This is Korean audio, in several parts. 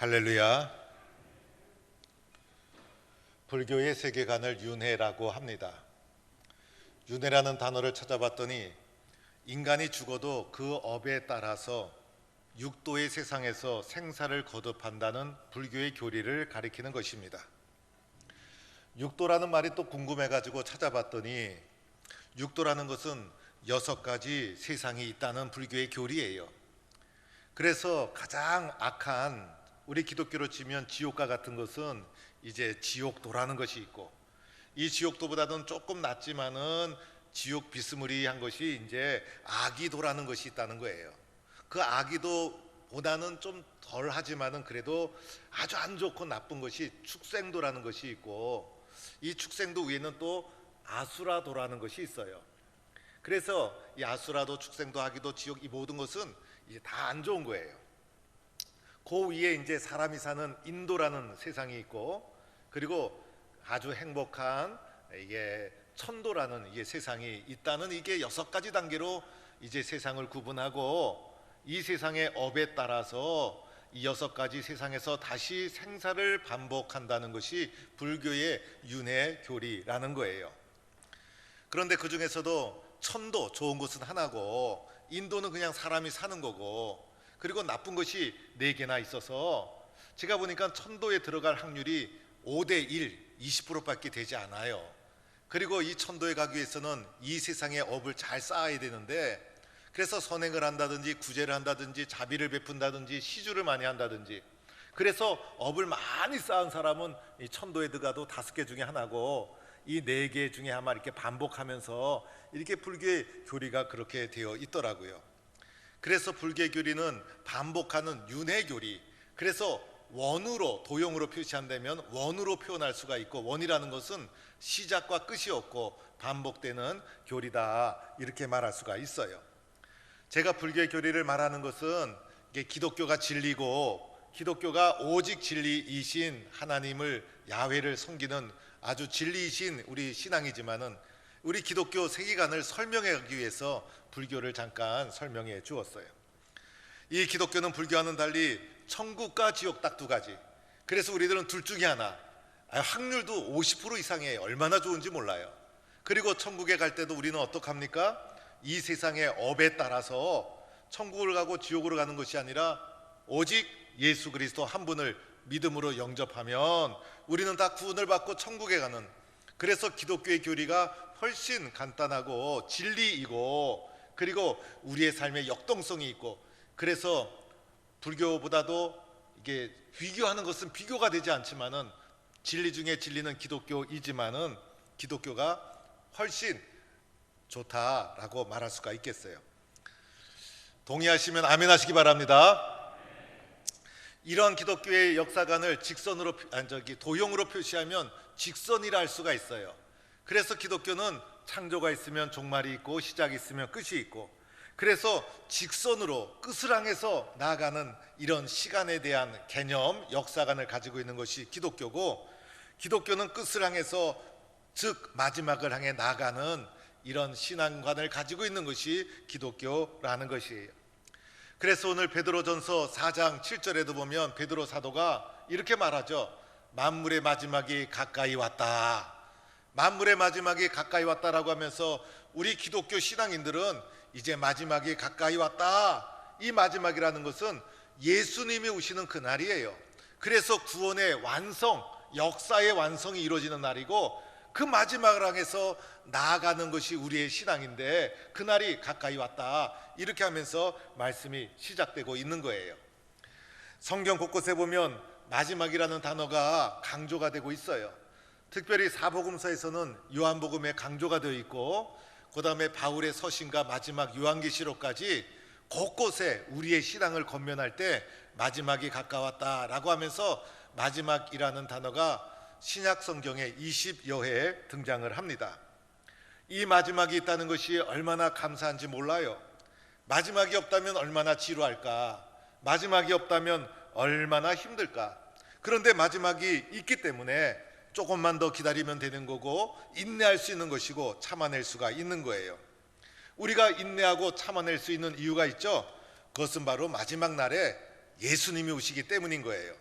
할렐루야. 불교의 세계관을 윤회라고 합니다. 윤회라는 단어를 찾아봤더니 인간이 죽어도 그 업에 따라서 육도의 세상에서 생사를 거듭한다는 불교의 교리를 가리키는 것입니다. 육도라는 말이 또 궁금해가지고 찾아봤더니 육도라는 것은 여섯 가지 세상이 있다는 불교의 교리예요. 그래서 가장 악한 우리 기독교로 치면 지옥과 같은 것은 이제 지옥도라는 것이 있고 이 지옥도보다는 조금 낫지만은 지옥 비스무리한 것이 이제 아기도라는 것이 있다는 거예요. 그 아기도 보다는 좀 덜 하지만은 그래도 아주 안 좋고 나쁜 것이 축생도라는 것이 있고 이 축생도 위에는 또 아수라도라는 것이 있어요. 그래서 이 아수라도, 축생도, 아기도, 지옥 이 모든 것은 이제 다 안 좋은 거예요. 그 위에 이제 사람이 사는 인도라는 세상이 있고 그리고 아주 행복한 이게 천도라는 이게 세상이 있다는 이게 여섯 가지 단계로 이제 세상을 구분하고 이 세상의 업에 따라서 이 여섯 가지 세상에서 다시 생사를 반복한다는 것이 불교의 윤회 교리라는 거예요. 그런데 그 중에서도 천도 좋은 것은 하나고 인도는 그냥 사람이 사는 거고 그리고 나쁜 것이 네 개나 있어서 제가 보니까 천도에 들어갈 확률이 5대 1, 20%밖에 되지 않아요. 그리고 이 천도에 가기 위해서는 이 세상의 업을 잘 쌓아야 되는데 그래서 선행을 한다든지 구제를 한다든지 자비를 베푼다든지 시주를 많이 한다든지 그래서 업을 많이 쌓은 사람은 이 천도에 들어가도 다섯 개 중에 하나고 이 네 개 중에 하나 이렇게 반복하면서 이렇게 불교의 교리가 그렇게 되어 있더라고요. 그래서 불교 교리는 반복하는 윤회 교리. 그래서 원으로 도형으로 표시한다면 원으로 표현할 수가 있고 원이라는 것은 시작과 끝이 없고 반복되는 교리다 이렇게 말할 수가 있어요. 제가 불교 교리를 말하는 것은 기독교가 진리고 기독교가 오직 진리이신 하나님을 야훼를 섬기는 아주 진리이신 우리 신앙이지만은 우리 기독교 세계관을 설명하기 위해서 불교를 잠깐 설명해 주었어요. 이 기독교는 불교와는 달리 천국과 지옥 딱 두 가지. 그래서 우리들은 둘 중에 하나. 아, 확률도 50% 이상이에요. 얼마나 좋은지 몰라요. 그리고 천국에 갈 때도 우리는 어떡합니까? 이 세상의 업에 따라서 천국을 가고 지옥으로 가는 것이 아니라 오직 예수 그리스도 한 분을 믿음으로 영접하면 우리는 다 구원을 받고 천국에 가는 그래서 기독교의 교리가 훨씬 간단하고 진리이고 그리고 우리의 삶에 역동성이 있고 그래서 불교보다도 이게 비교하는 것은 비교가 되지 않지만은 진리 중에 진리는 기독교이지만은 기독교가 훨씬 좋다라고 말할 수가 있겠어요. 동의하시면 아멘 하시기 바랍니다. 이러한 기독교의 역사관을 직선으로 아니 저기 도형으로 표시하면 직선이라 할 수가 있어요. 그래서 기독교는 창조가 있으면 종말이 있고 시작이 있으면 끝이 있고 그래서 직선으로 끝을 향해서 나아가는 이런 시간에 대한 개념, 역사관을 가지고 있는 것이 기독교고 기독교는 끝을 향해서 즉 마지막을 향해 나아가는 이런 신앙관을 가지고 있는 것이 기독교라는 것이에요. 그래서 오늘 베드로전서 4장 7절에도 보면 베드로 사도가 이렇게 말하죠. 만물의 마지막이 가까이 왔다. 만물의 마지막이 가까이 왔다라고 하면서 우리 기독교 신앙인들은 이제 마지막이 가까이 왔다. 이 마지막이라는 것은 예수님이 오시는 그 날이에요. 그래서 구원의 완성, 역사의 완성이 이루어지는 날이고 그 마지막을 향해서 나아가는 것이 우리의 신앙인데 그 날이 가까이 왔다. 이렇게 하면서 말씀이 시작되고 있는 거예요. 성경 곳곳에 보면 마지막이라는 단어가 강조가 되고 있어요. 특별히 사복음서에서는 요한복음에 강조가 되어 있고 그다음에 바울의 서신과 마지막 요한계시록까지 곳곳에 우리의 신앙을 건면할 때 마지막이 가까웠다라고 하면서 마지막이라는 단어가 신약 성경에 20여 회 등장을 합니다. 이 마지막이 있다는 것이 얼마나 감사한지 몰라요. 마지막이 없다면 얼마나 지루할까? 마지막이 없다면 얼마나 힘들까. 그런데 마지막이 있기 때문에 조금만 더 기다리면 되는 거고 인내할 수 있는 것이고 참아낼 수가 있는 거예요. 우리가 인내하고 참아낼 수 있는 이유가 있죠. 그것은 바로 마지막 날에 예수님이 오시기 때문인 거예요.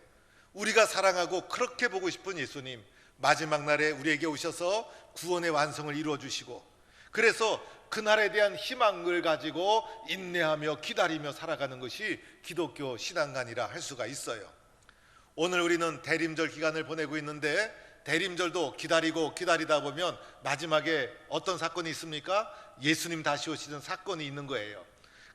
우리가 사랑하고 그렇게 보고 싶은 예수님 마지막 날에 우리에게 오셔서 구원의 완성을 이루어 주시고 그래서 그날에 대한 희망을 가지고 인내하며 기다리며 살아가는 것이 기독교 신앙관이라 할 수가 있어요. 오늘 우리는 대림절 기간을 보내고 있는데 대림절도 기다리고 기다리다 보면 마지막에 어떤 사건이 있습니까? 예수님 다시 오시는 사건이 있는 거예요.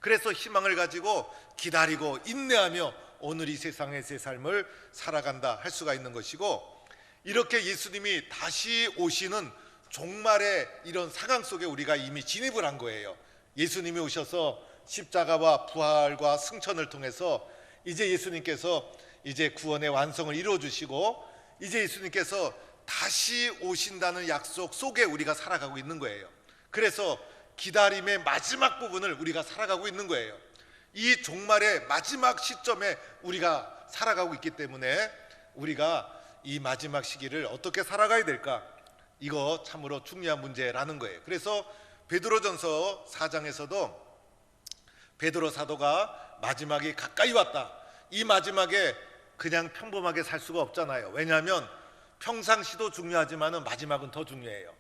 그래서 희망을 가지고 기다리고 인내하며 오늘 이 세상에서의 삶을 살아간다 할 수가 있는 것이고 이렇게 예수님이 다시 오시는 종말의 이런 상황 속에 우리가 이미 진입을 한 거예요. 예수님이 오셔서 십자가와 부활과 승천을 통해서 이제 예수님께서 이제 구원의 완성을 이루어 주시고 이제 예수님께서 다시 오신다는 약속 속에 우리가 살아가고 있는 거예요. 그래서 기다림의 마지막 부분을 우리가 살아가고 있는 거예요. 이 종말의 마지막 시점에 우리가 살아가고 있기 때문에 우리가 이 마지막 시기를 어떻게 살아가야 될까? 이거 참으로 중요한 문제라는 거예요. 그래서 베드로전서 4장에서도 베드로 사도가 마지막이 가까이 왔다. 이 마지막에 그냥 평범하게 살 수가 없잖아요. 왜냐하면 평상시도 중요하지만은 마지막은 더 중요해요.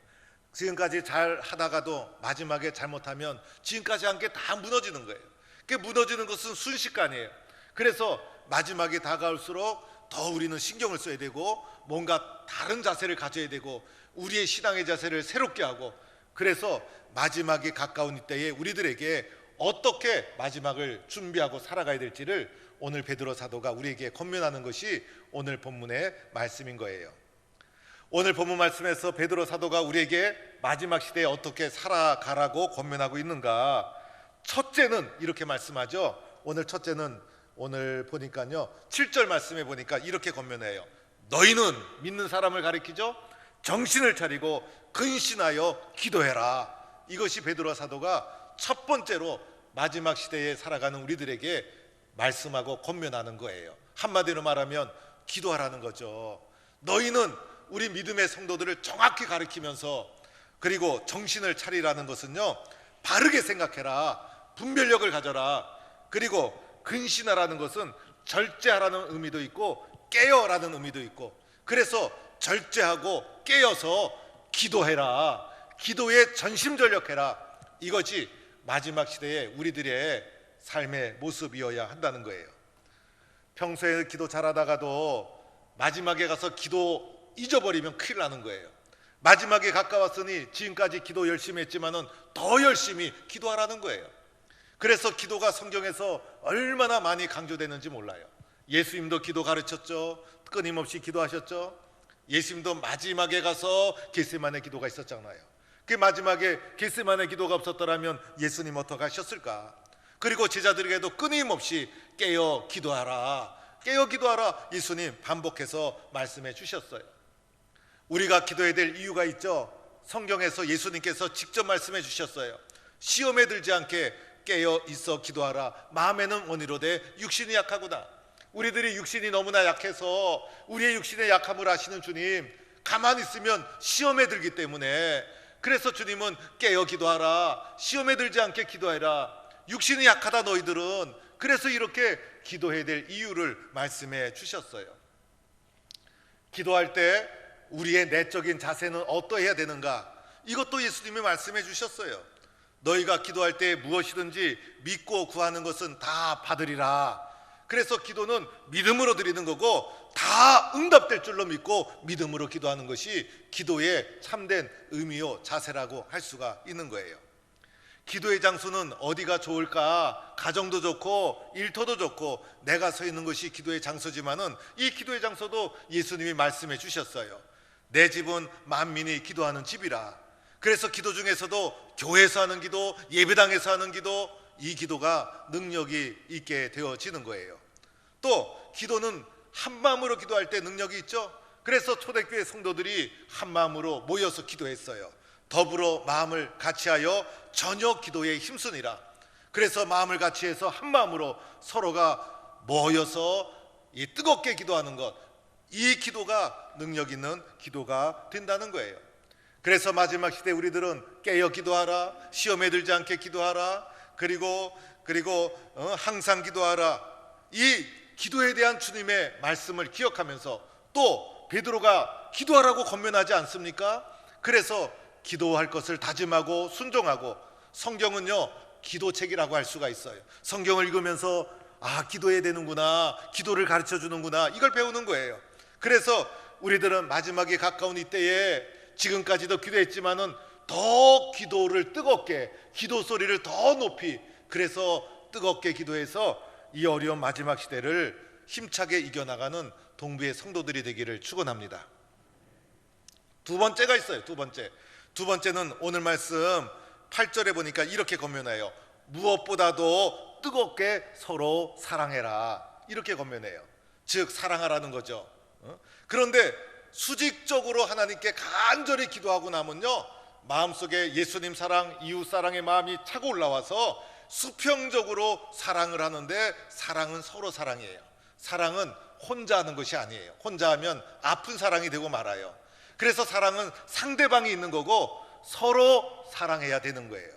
지금까지 잘 하다가도 마지막에 잘못하면 지금까지 한 게 다 무너지는 거예요. 그 무너지는 것은 순식간이에요. 그래서 마지막에 다가올수록 더 우리는 신경을 써야 되고 뭔가 다른 자세를 가져야 되고 우리의 신앙의 자세를 새롭게 하고 그래서 마지막에 가까운 이때에 우리들에게 어떻게 마지막을 준비하고 살아가야 될지를 오늘 베드로 사도가 우리에게 권면하는 것이 오늘 본문의 말씀인 거예요. 오늘 본문 말씀에서 베드로 사도가 우리에게 마지막 시대에 어떻게 살아가라고 권면하고 있는가? 첫째는 이렇게 말씀하죠. 오늘 첫째는 오늘 보니까요. 7절 말씀에 보니까 이렇게 권면해요. 너희는 믿는 사람을 가리키죠. 정신을 차리고 근신하여 기도해라. 이것이 베드로 사도가 첫 번째로 마지막 시대에 살아가는 우리들에게 말씀하고 권면하는 거예요. 한마디로 말하면 기도하라는 거죠. 너희는 우리 믿음의 성도들을 정확히 가르치면서 그리고 정신을 차리라는 것은요. 바르게 생각해라. 분별력을 가져라. 그리고 근신하라는 것은 절제하라는 의미도 있고 깨어라는 의미도 있고 그래서 절제하고 깨어서 기도해라. 기도에 전심전력해라. 이것이 마지막 시대에 우리들의 삶의 모습이어야 한다는 거예요. 평소에 기도 잘하다가도 마지막에 가서 기도 잊어버리면 큰일 나는 거예요. 마지막에 가까웠으니 지금까지 기도 열심히 했지만은 더 열심히 기도하라는 거예요. 그래서 기도가 성경에서 얼마나 많이 강조되는지 몰라요. 예수님도 기도 가르쳤죠. 끊임없이 기도하셨죠. 예수님도 마지막에 가서 겟세만의 기도가 있었잖아요. 그 마지막에 겟세만의 기도가 없었더라면 예수님 어떻게 하셨을까? 그리고 제자들에게도 끊임없이 깨어 기도하라. 깨어 기도하라. 예수님 반복해서 말씀해 주셨어요. 우리가 기도해야 될 이유가 있죠. 성경에서 예수님께서 직접 말씀해 주셨어요. 시험에 들지 않게 깨어 있어 기도하라. 마음에는 원이로되 육신이 약하구나. 우리들이 육신이 너무나 약해서 우리의 육신의 약함을 아시는 주님 가만히 있으면 시험에 들기 때문에 그래서 주님은 깨어 기도하라. 시험에 들지 않게 기도해라. 육신이 약하다 너희들은 그래서 이렇게 기도해야 될 이유를 말씀해 주셨어요. 기도할 때 우리의 내적인 자세는 어떠해야 되는가? 이것도 예수님이 말씀해 주셨어요. 너희가 기도할 때 무엇이든지 믿고 구하는 것은 다 받으리라. 그래서 기도는 믿음으로 드리는 거고 다 응답될 줄로 믿고 믿음으로 기도하는 것이 기도의 참된 의미요 자세라고 할 수가 있는 거예요. 기도의 장소는 어디가 좋을까? 가정도 좋고 일터도 좋고 내가 서 있는 것이 기도의 장소지만은 이 기도의 장소도 예수님이 말씀해 주셨어요. 내 집은 만민이 기도하는 집이라. 그래서 기도 중에서도 교회에서 하는 기도, 예배당에서 하는 기도, 이 기도가 능력이 있게 되어지는 거예요. 또 기도는 한 마음으로 기도할 때 능력이 있죠. 그래서 초대교회 성도들이 한 마음으로 모여서 기도했어요. 더불어 마음을 같이하여 저녁 기도에 힘쓰니라. 그래서 마음을 같이해서 한 마음으로 서로가 모여서 이 뜨겁게 기도하는 것, 이 기도가 능력 있는 기도가 된다는 거예요. 그래서 마지막 시대 우리들은 깨어 기도하라, 시험에 들지 않게 기도하라, 그리고 그리고 어, 항상 기도하라. 이 기도에 대한 주님의 말씀을 기억하면서 또 베드로가 기도하라고 권면하지 않습니까? 그래서 기도할 것을 다짐하고 순종하고 성경은요 기도책이라고 할 수가 있어요. 성경을 읽으면서 아 기도해야 되는구나, 기도를 가르쳐 주는구나 이걸 배우는 거예요. 그래서 우리들은 마지막에 가까운 이때에 지금까지도 기도했지만은 더 기도를 뜨겁게 기도 소리를 더 높이 그래서 뜨겁게 기도해서 이 어려운 마지막 시대를 힘차게 이겨나가는 동부의 성도들이 되기를 축원합니다. 두 번째가 있어요. 두 번째. 두 번째는 오늘 말씀 8절에 보니까 이렇게 권면해요. 무엇보다도 뜨겁게 서로 사랑해라. 이렇게 권면해요. 즉 사랑하라는 거죠. 어? 그런데 수직적으로 하나님께 간절히 기도하고 나면요. 마음속에 예수님 사랑, 이웃 사랑의 마음이 차고 올라와서 수평적으로 사랑을 하는데 사랑은 서로 사랑이에요. 사랑은 혼자 하는 것이 아니에요. 혼자 하면 아픈 사랑이 되고 말아요. 그래서 사랑은 상대방이 있는 거고 서로 사랑해야 되는 거예요.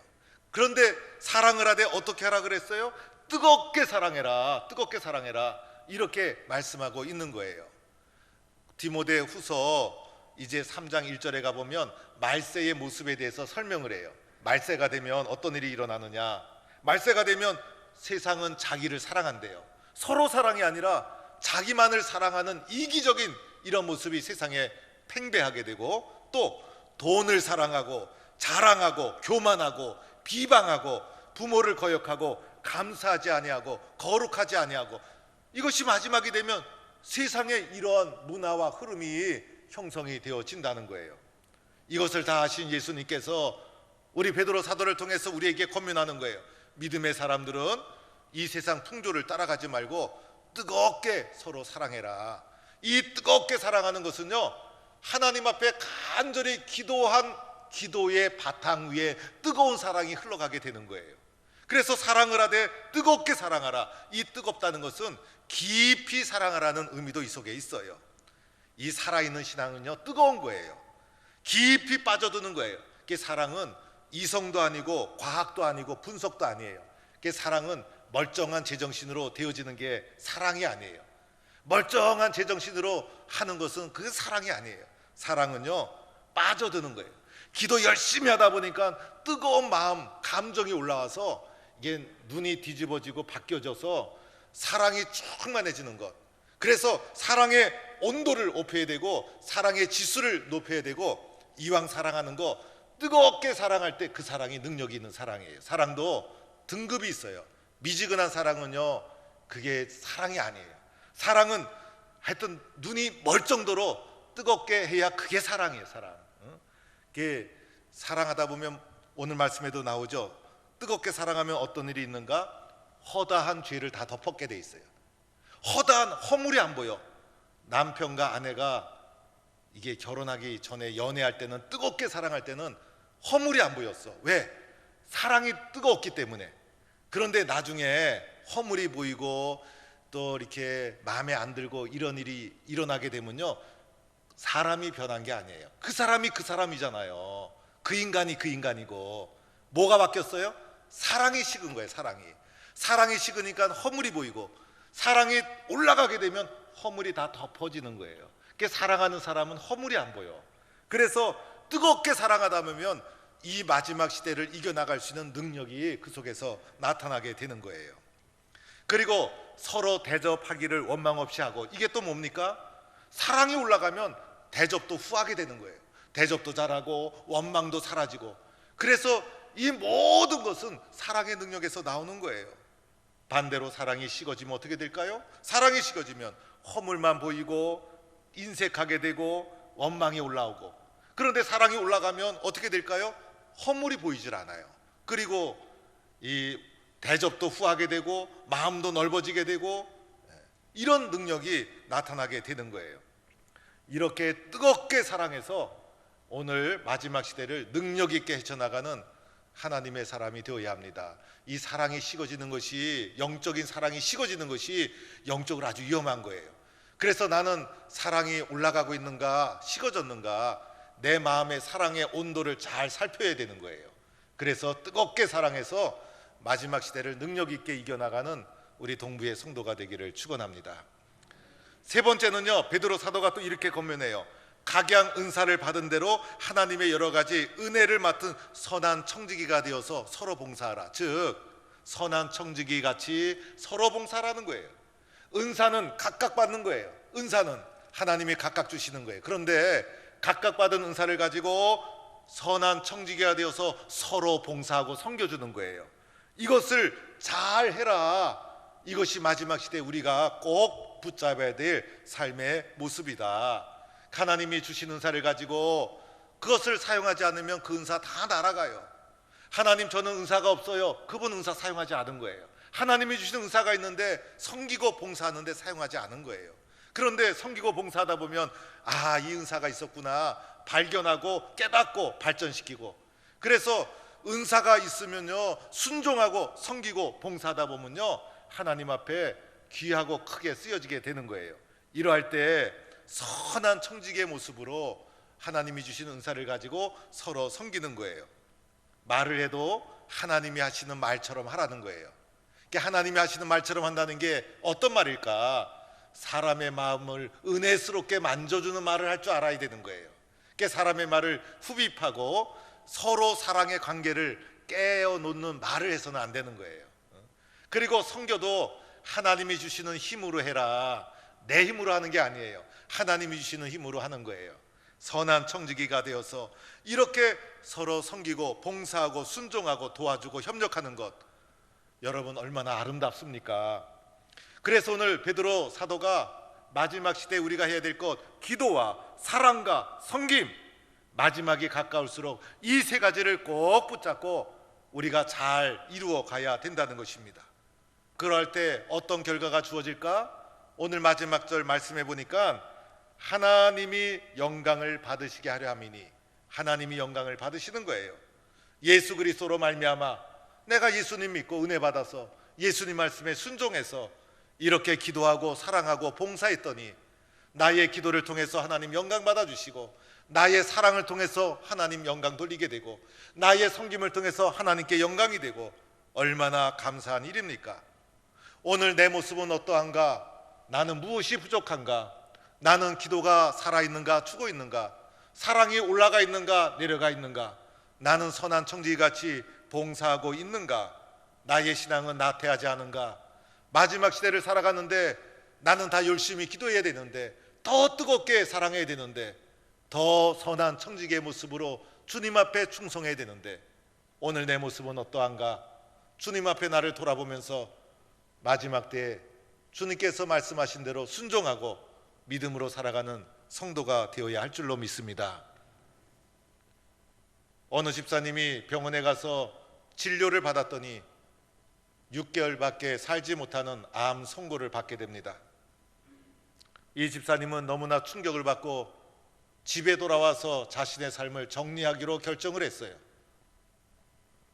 그런데 사랑을 하되 어떻게 하라 그랬어요? 뜨겁게 사랑해라. 뜨겁게 사랑해라. 이렇게 말씀하고 있는 거예요. 디모데 후서 이제 3장 1절에 가보면 말세의 모습에 대해서 설명을 해요. 말세가 되면 어떤 일이 일어나느냐? 말세가 되면 세상은 자기를 사랑한대요. 서로 사랑이 아니라 자기만을 사랑하는 이기적인 이런 모습이 세상에 팽배하게 되고 또 돈을 사랑하고 자랑하고 교만하고 비방하고 부모를 거역하고 감사하지 아니하고 거룩하지 아니하고 이것이 마지막이 되면 세상에 이러한 문화와 흐름이 형성이 되어진다는 거예요. 이것을 다 하신 예수님께서 우리 베드로 사도를 통해서 우리에게 권면하는 거예요. 믿음의 사람들은 이 세상 풍조를 따라가지 말고 뜨겁게 서로 사랑해라. 이 뜨겁게 사랑하는 것은요. 하나님 앞에 간절히 기도한 기도의 바탕 위에 뜨거운 사랑이 흘러가게 되는 거예요. 그래서 사랑을 하되 뜨겁게 사랑하라. 이 뜨겁다는 것은 깊이 사랑하라는 의미도 이 속에 있어요. 이 살아있는 신앙은요, 뜨거운 거예요. 깊이 빠져드는 거예요. 그 사랑은 이성도 아니고 과학도 아니고 분석도 아니에요. 그 사랑은 멀쩡한 제정신으로 되어지는 게 사랑이 아니에요. 멀쩡한 제정신으로 하는 것은 그게 사랑이 아니에요. 사랑은요, 빠져드는 거예요. 기도 열심히 하다 보니까 뜨거운 마음, 감정이 올라와서 이게 눈이 뒤집어지고 바뀌어져서 사랑이 충만해지는 것. 그래서 사랑의 온도를 높여야 되고 사랑의 지수를 높여야 되고 이왕 사랑하는 거 뜨겁게 사랑할 때 그 사랑이 능력이 있는 사랑이에요. 사랑도 등급이 있어요. 미지근한 사랑은요, 그게 사랑이 아니에요. 사랑은 하여튼 눈이 멀 정도로 뜨겁게 해야 그게 사랑이에요, 사랑. 응? 그게 사랑하다 보면 오늘 말씀에도 나오죠. 뜨겁게 사랑하면 어떤 일이 있는가? 허다한 죄를 다 덮었게 돼 있어요. 허다한 허물이 안 보여. 남편과 아내가 이게 결혼하기 전에 연애할 때는 뜨겁게 사랑할 때는 허물이 안 보였어. 왜? 사랑이 뜨거웠기 때문에. 그런데 나중에 허물이 보이고 또 이렇게 마음에 안 들고 이런 일이 일어나게 되면요. 사람이 변한 게 아니에요. 그 사람이 그 사람이잖아요. 그 인간이 그 인간이고 뭐가 바뀌었어요? 사랑이 식은 거예요. 사랑이. 사랑이 식으니까 허물이 보이고 사랑이 올라가게 되면 허물이 다 덮어지는 거예요. 그 사랑하는 사람은 허물이 안 보여. 그래서 뜨겁게 사랑하다 보면 이 마지막 시대를 이겨나갈 수 있는 능력이 그 속에서 나타나게 되는 거예요. 그리고 서로 대접하기를 원망 없이 하고 이게 또 뭡니까? 사랑이 올라가면 대접도 후하게 되는 거예요. 대접도 잘하고 원망도 사라지고 그래서 이 모든 것은 사랑의 능력에서 나오는 거예요. 반대로 사랑이 식어지면 어떻게 될까요? 사랑이 식어지면 허물만 보이고 인색하게 되고 원망이 올라오고 그런데 사랑이 올라가면 어떻게 될까요? 허물이 보이질 않아요. 그리고 이 대접도 후하게 되고 마음도 넓어지게 되고 예, 이런 능력이 나타나게 되는 거예요. 이렇게 뜨겁게 사랑해서 오늘 마지막 시대를 능력 있게 헤쳐나가는 하나님의 사람이 되어야 합니다. 이 사랑이 식어지는 것이 영적인 사랑이 식어지는 것이 영적으로 아주 위험한 거예요. 그래서 나는 사랑이 올라가고 있는가 식어졌는가 내 마음의 사랑의 온도를 잘 살펴야 되는 거예요. 그래서 뜨겁게 사랑해서 마지막 시대를 능력 있게 이겨나가는 우리 동부의 성도가 되기를 축원합니다. 세 번째는요 베드로 사도가 또 이렇게 권면해요. 각양 은사를 받은 대로 하나님의 여러 가지 은혜를 맡은 선한 청지기가 되어서 서로 봉사하라. 즉 선한 청지기 같이 서로 봉사라는 거예요. 은사는 각각 받는 거예요. 은사는 하나님이 각각 주시는 거예요. 그런데 각각 받은 은사를 가지고 선한 청지기가 되어서 서로 봉사하고 섬겨주는 거예요. 이것을 잘 해라. 이것이 마지막 시대 우리가 꼭 붙잡아야 될 삶의 모습이다. 하나님이 주신 은사를 가지고 그것을 사용하지 않으면 그 은사 다 날아가요. 하나님 저는 은사가 없어요. 그분 은사 사용하지 않은 거예요. 하나님이 주신 은사가 있는데 섬기고 봉사하는데 사용하지 않은 거예요. 그런데 섬기고 봉사하다 보면 아, 이 은사가 있었구나. 발견하고 깨닫고 발전시키고 그래서 은사가 있으면요. 순종하고 섬기고 봉사하다 보면요. 하나님 앞에 귀하고 크게 쓰여지게 되는 거예요. 이러할 때 선한 청지기의 모습으로 하나님이 주신 은사를 가지고 서로 섬기는 거예요. 말을 해도 하나님이 하시는 말처럼 하라는 거예요. 그러니까 하나님이 하시는 말처럼 한다는 게 어떤 말일까? 사람의 마음을 은혜스럽게 만져주는 말을 할 줄 알아야 되는 거예요. 그러니까 사람의 말을 흡입하고 서로 사랑의 관계를 깨어 놓는 말을 해서는 안 되는 거예요. 그리고 성교도 하나님이 주시는 힘으로 해라. 내 힘으로 하는 게 아니에요. 하나님이 주시는 힘으로 하는 거예요. 선한 청지기가 되어서 이렇게 서로 섬기고 봉사하고 순종하고 도와주고 협력하는 것 여러분 얼마나 아름답습니까? 그래서 오늘 베드로 사도가 마지막 시대 우리가 해야 될 것 기도와 사랑과 섬김 마지막이 가까울수록 이 세 가지를 꼭 붙잡고 우리가 잘 이루어 가야 된다는 것입니다. 그럴 때 어떤 결과가 주어질까? 오늘 마지막 절 말씀해 보니까 하나님이 영광을 받으시게 하려 함이니 하나님이 영광을 받으시는 거예요. 예수 그리스도로 말미암아 내가 예수님 믿고 은혜 받아서 예수님 말씀에 순종해서 이렇게 기도하고 사랑하고 봉사했더니 나의 기도를 통해서 하나님 영광 받아 주시고 나의 사랑을 통해서 하나님 영광 돌리게 되고 나의 섬김을 통해서 하나님께 영광이 되고 얼마나 감사한 일입니까? 오늘 내 모습은 어떠한가? 나는 무엇이 부족한가? 나는 기도가 살아있는가 죽어 있는가? 사랑이 올라가 있는가 내려가 있는가? 나는 선한 청지기같이 봉사하고 있는가? 나의 신앙은 나태하지 않은가? 마지막 시대를 살아가는데 나는 다 열심히 기도해야 되는데 더 뜨겁게 사랑해야 되는데 더 선한 청지기의 모습으로 주님 앞에 충성해야 되는데 오늘 내 모습은 어떠한가? 주님 앞에 나를 돌아보면서 마지막 때에 주님께서 말씀하신 대로 순종하고 믿음으로 살아가는 성도가 되어야 할 줄로 믿습니다. 어느 집사님이 병원에 가서 진료를 받았더니 6개월밖에 살지 못하는 암 선고를 받게 됩니다. 이 집사님은 너무나 충격을 받고 집에 돌아와서 자신의 삶을 정리하기로 결정을 했어요.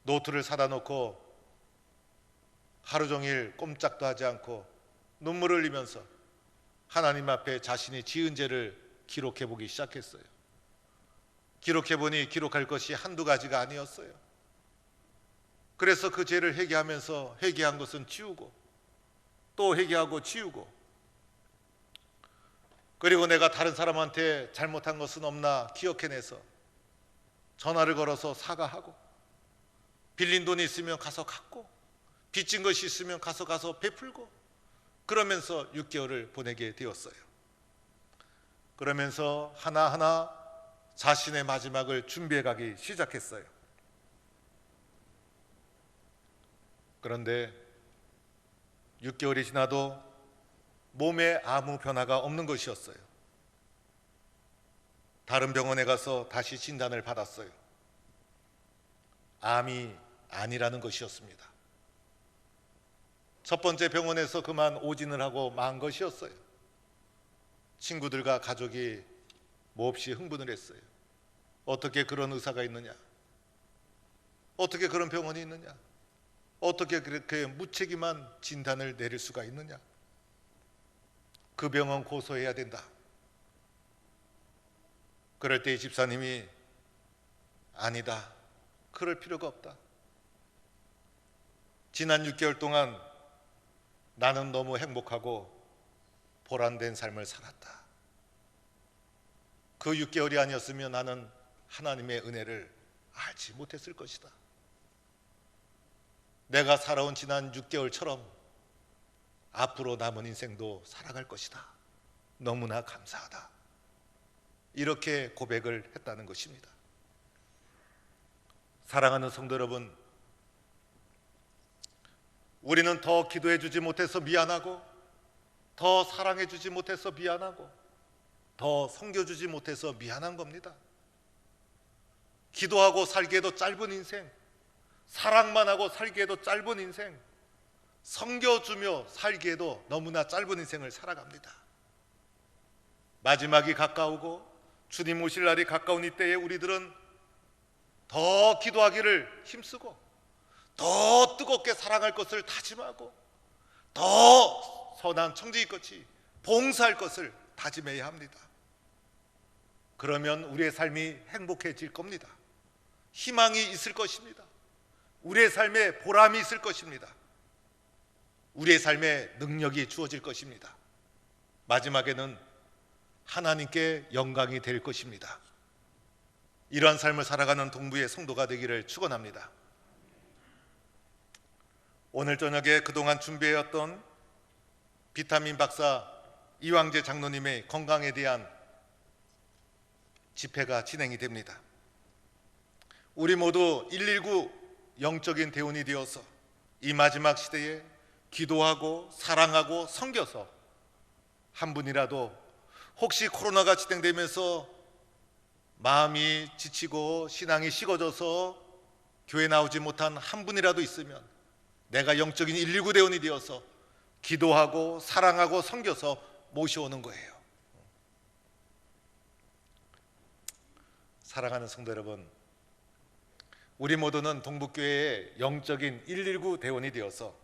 노트를 사다 놓고 하루 종일 꼼짝도 하지 않고 눈물을 흘리면서 하나님 앞에 자신이 지은 죄를 기록해 보기 시작했어요. 기록해 보니 기록할 것이 한두 가지가 아니었어요. 그래서 그 죄를 회개하면서 회개한 것은 지우고 또 회개하고 지우고 그리고 내가 다른 사람한테 잘못한 것은 없나 기억해내서 전화를 걸어서 사과하고 빌린 돈이 있으면 가서 갚고 빚진 것이 있으면 가서 가서 베풀고 그러면서 6개월을 보내게 되었어요. 그러면서 하나하나 자신의 마지막을 준비해 가기 시작했어요. 그런데 6개월이 지나도 몸에 아무 변화가 없는 것이었어요. 다른 병원에 가서 다시 진단을 받았어요. 암이 아니라는 것이었습니다. 첫 번째 병원에서 그만 오진을 하고 만 것이었어요. 친구들과 가족이 몹시 흥분을 했어요. 어떻게 그런 의사가 있느냐? 어떻게 그런 병원이 있느냐? 어떻게 그렇게 무책임한 진단을 내릴 수가 있느냐? 그 병원 고소해야 된다. 그럴 때 이 집사님이 아니다. 그럴 필요가 없다. 지난 6개월 동안 나는 너무 행복하고 보람된 삶을 살았다. 그 6개월이 아니었으면 나는 하나님의 은혜를 알지 못했을 것이다. 내가 살아온 지난 6개월처럼 앞으로 남은 인생도 살아갈 것이다. 너무나 감사하다. 이렇게 고백을 했다는 것입니다. 사랑하는 성도 여러분, 우리는 더 기도해 주지 못해서 미안하고, 더 사랑해 주지 못해서 미안하고, 더 섬겨 주지 못해서 미안한 겁니다. 기도하고 살기에도 짧은 인생, 사랑만 하고 살기에도 짧은 인생, 섬겨주며 살기에도 너무나 짧은 인생을 살아갑니다. 마지막이 가까우고 주님 오실 날이 가까운 이때에 우리들은 더 기도하기를 힘쓰고 더 뜨겁게 사랑할 것을 다짐하고 더 선한 청지기같이 봉사할 것을 다짐해야 합니다. 그러면 우리의 삶이 행복해질 겁니다. 희망이 있을 것입니다. 우리의 삶에 보람이 있을 것입니다. 우리의 삶에 능력이 주어질 것입니다. 마지막에는 하나님께 영광이 될 것입니다. 이러한 삶을 살아가는 동부의 성도가 되기를 축원합니다. 오늘 저녁에 그동안 준비해왔던 비타민 박사 이왕재 장로님의 건강에 대한 집회가 진행이 됩니다. 우리 모두 119 영적인 대원이 되어서 이 마지막 시대에 기도하고 사랑하고 섬겨서 한 분이라도 혹시 코로나가 진행되면서 마음이 지치고 신앙이 식어져서 교회 나오지 못한 한 분이라도 있으면 내가 영적인 119 대원이 되어서 기도하고 사랑하고 섬겨서 모셔오는 거예요. 사랑하는 성도 여러분, 우리 모두는 동북교회의 영적인 119 대원이 되어서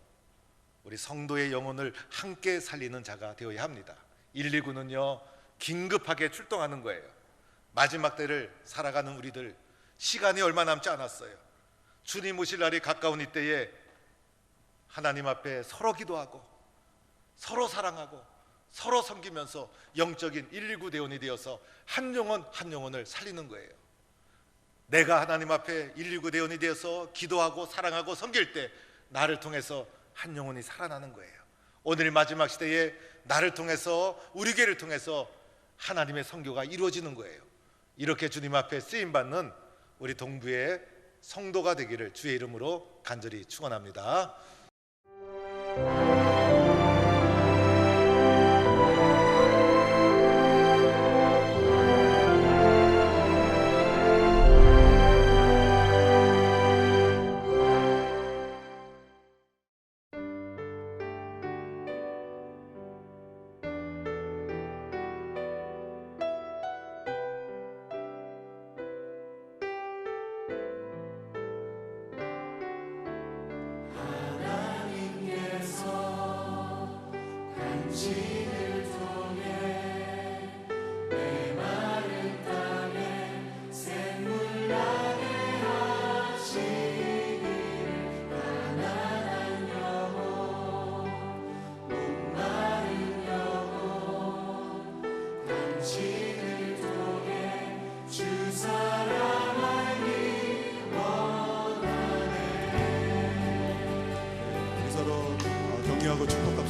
우리 성도의 영혼을 함께 살리는 자가 되어야 합니다. 119는요, 긴급하게 출동하는 거예요. 마지막 때를 살아가는 우리들 시간이 얼마 남지 않았어요. 주님 오실 날이 가까운 이때에 하나님 앞에 서로 기도하고 서로 사랑하고 서로 섬기면서 영적인 119 대원이 되어서 한 영혼 한 영혼을 살리는 거예요. 내가 하나님 앞에 119 대원이 되어서 기도하고 사랑하고 섬길 때 나를 통해서 한 영혼이 살아나는 거예요. 오늘 마지막 시대에 나를 통해서 우리 교회를 통해서 하나님의 선교가 이루어지는 거예요. 이렇게 주님 앞에 쓰임 받는 우리 동부의 성도가 되기를 주의 이름으로 간절히 축원합니다. Thank you.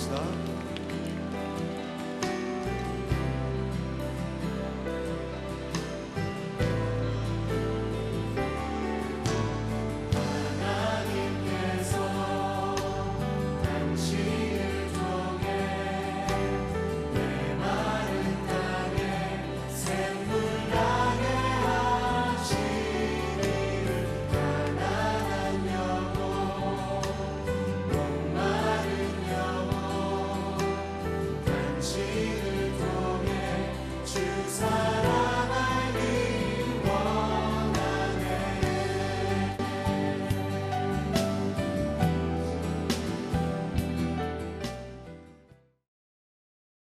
stop